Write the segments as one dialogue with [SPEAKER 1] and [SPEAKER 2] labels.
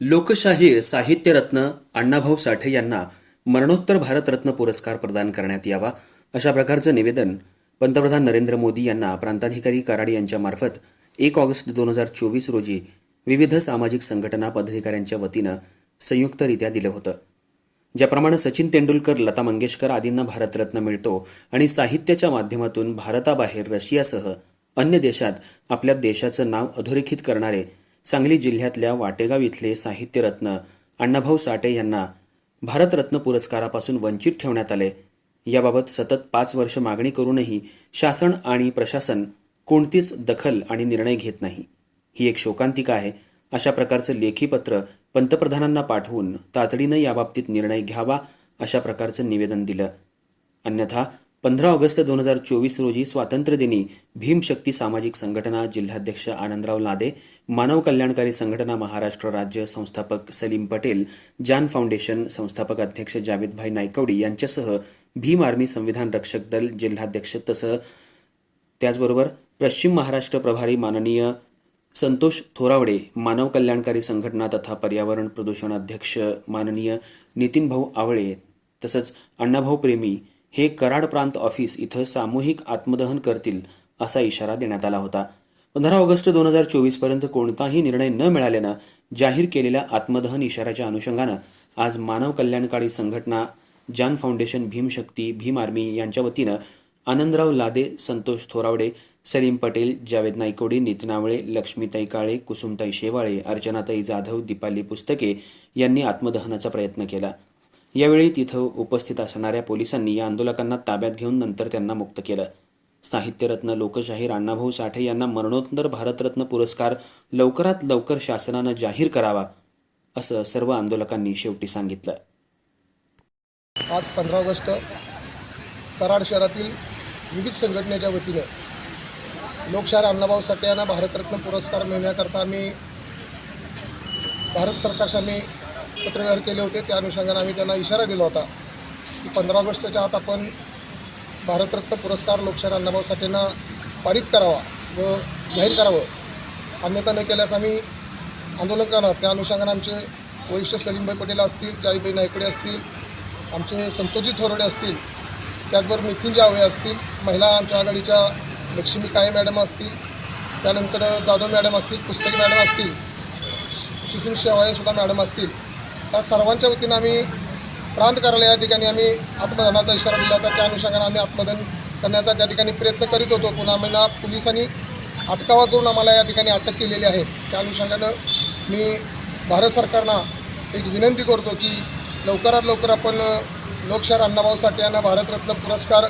[SPEAKER 1] लोकशाहीर साहित्यरत्न अण्णाभाऊ साठे यांना मरणोत्तर भारतरत्न पुरस्कार प्रदान करण्यात यावा अशा प्रकारचं निवेदन पंतप्रधान नरेंद्र मोदी यांना प्रांताधिकारी कराड यांच्यामार्फत एक ऑगस्ट दोन हजार चोवीस रोजी विविध सामाजिक संघटना पदाधिकाऱ्यांच्या वतीनं संयुक्तरित्या दिलं होतं. ज्याप्रमाणे सचिन तेंडुलकर लता मंगेशकर आदींना भारतरत्न मिळतो आणि साहित्याच्या माध्यमातून भारताबाहेर रशियासह अन्य देशात आपल्या देशाचं नाव अधोरेखित करणारे सांगली जिल्ह्यातल्या वाटेगाव इथले साहित्यरत्न अण्णाभाऊ साठे यांना भारतरत्न पुरस्कारापासून वंचित ठेवण्यात आले. याबाबत सतत पाच वर्ष मागणी करूनही शासन आणि प्रशासन कोणतीच दखल आणि निर्णय घेत नाही. ही एक शोकांतिका आहे. अशा प्रकारचं लेखी पत्र पंतप्रधानांना पाठवून तातडीनं याबाबतीत निर्णय घ्यावा अशा प्रकारचं निवेदन दिलं. अन्यथा पंधरा ऑगस्ट दोन हजार चोवीस रोजी स्वातंत्र्यदिनी भीमशक्ती सामाजिक संघटना जिल्हाध्यक्ष आनंदराव लादे मानव कल्याणकारी संघटना महाराष्ट्र राज्य संस्थापक सलीम पटेल जान फाउंडेशन संस्थापक अध्यक्ष जावेदभाई नायकवडी यांच्यासह भीम आर्मी संविधान रक्षक दल जिल्हाध्यक्ष तसं. त्याचबरोबर पश्चिम महाराष्ट्र प्रभारी माननीय संतोष थोरावडे मानव कल्याणकारी संघटना तथा पर्यावरण प्रदूषण अध्यक्ष माननीय नितीन भाऊ आवळे तसंच अण्णाभाऊ प्रेमी हे कराड प्रांत ऑफिस इथं सामूहिक आत्मदहन करतील असा इशारा देण्यात आला होता. पंधरा ऑगस्ट दोन हजार चोवीसपर्यंत कोणताही निर्णय न मिळाल्यानं जाहीर केलेल्या आत्मदहन इशाऱ्याच्या अनुषंगानं आज मानव कल्याणकारी संघटना जान फाउंडेशन भीमशक्ती भीम आर्मी यांच्या वतीनं आनंदराव लादे संतोष थोरावडे सलीम पटेल जावेद नायकोडी नितीन आवळे लक्ष्मीताई काळे कुसुमताई शेवाळे अर्चनाताई जाधव दीपाली पुस्तके यांनी आत्मदहनाचा प्रयत्न केला. यावेळी तिथं उपस्थित असणाऱ्या पोलिसांनी या आंदोलकांना ताब्यात घेऊन नंतर त्यांना मुक्त केलं. साहित्यरत्न लोकशाहीर अण्णाभाऊ साठे यांना मरणोत्तर भारतरत्न पुरस्कार लवकरात लवकर शासनानं जाहीर करावा असं सर्व आंदोलकांनी शेवटी सांगितलं.
[SPEAKER 2] आज पंधरा ऑगस्ट कराड शहरातील विविध संघटनेच्या वतीनं लोकशाहीर अण्णाभाऊ साठे यांना भारतरत्न पुरस्कार मिळण्याकरता आम्ही भारत सरकारशी आम्ही पत्रव्यवहार केले होते. त्या अनुषंगाने आम्ही त्यांना इशारा दिला होता की पंधरा ऑगस्टच्या आत आपण भारतरत्न पुरस्कार लोकशाहीर अण्णाभाऊ साठेंना पारित करावा व जाहीर करावं. अन्यथा न केल्यास आम्ही आंदोलन करणार. त्या अनुषंगाने आमचे वरिष्ठ सलीमभाई पटेल असतील जाईबाई नायकडे असतील आमचे संतोषजी थोरडे असतील त्याचबरोबर नितीन जावळे असतील महिला आमच्या आघाडीच्या लक्ष्मी काळे मॅडम असतील त्यानंतर जाधव मॅडम असतील पुस्तक मॅडम असतील सुशील शेवाळेसुद्धा मॅडम असतील. त्या सर्वांच्या वतीनं आम्ही प्रांत कार्यालय या ठिकाणी आम्ही आत्मदहनाचा इशारा दिला होता. त्या अनुषंगाने आम्ही आत्मदहन करण्याचा त्या ठिकाणी प्रयत्न करीत होतो. पुन्हा आम्हाला पोलिसांनी अटकावा करून आम्हाला या ठिकाणी अटक केलेली आहे. त्या अनुषंगानं मी भारत सरकारना एक विनंती करतो की लवकरात लवकर आपण लोकशाहीर अण्णाभाऊ साठे यांना भारतरत्न पुरस्कार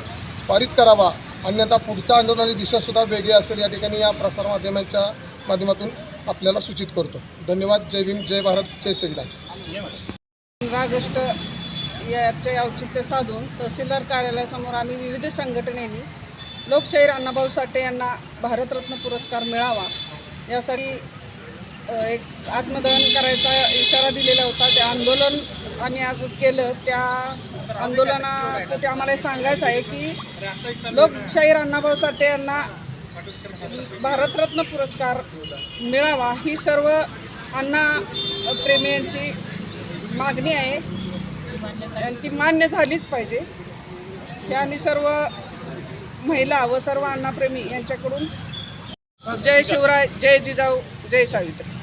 [SPEAKER 2] पारित करावा. अन्यथा पुढच्या आंदोलनाची दिशासुद्धा वेगळी असेल. या ठिकाणी या प्रसारमाध्यमांच्या माध्यमातून आपल्याला सूचित करतो. धन्यवाद. जय भीम. जय भारत. जय संविधान
[SPEAKER 3] पंधरा ऑगस्ट याचे औचित्य साधून तहसीलदार कार्यालयासमोर आम्ही विविध संघटनेनी लोकशाहीर अण्णाभाऊ साठे यांना भारतरत्न पुरस्कार मिळावा. यासाठी एक आत्मदहन करायचा इशारा दिलेला होता. ते आंदोलन आम्ही आज केलं. त्या आंदोलनासाठी आम्हाला सांगायचं आहे की लोकशाहीर अण्णाभाऊ साठे यांना भारतरत्न पुरस्कार मिळावा ही सर्व अण्णा प्रेमी यांची मागणी आहे. आणि ती मान्य झालीच पाहिजे. हे आम्ही सर्व महिला व सर्व अण्णाप्रेमी यांच्याकडून जय शिवराय जय जिजाऊ जय सावित्री.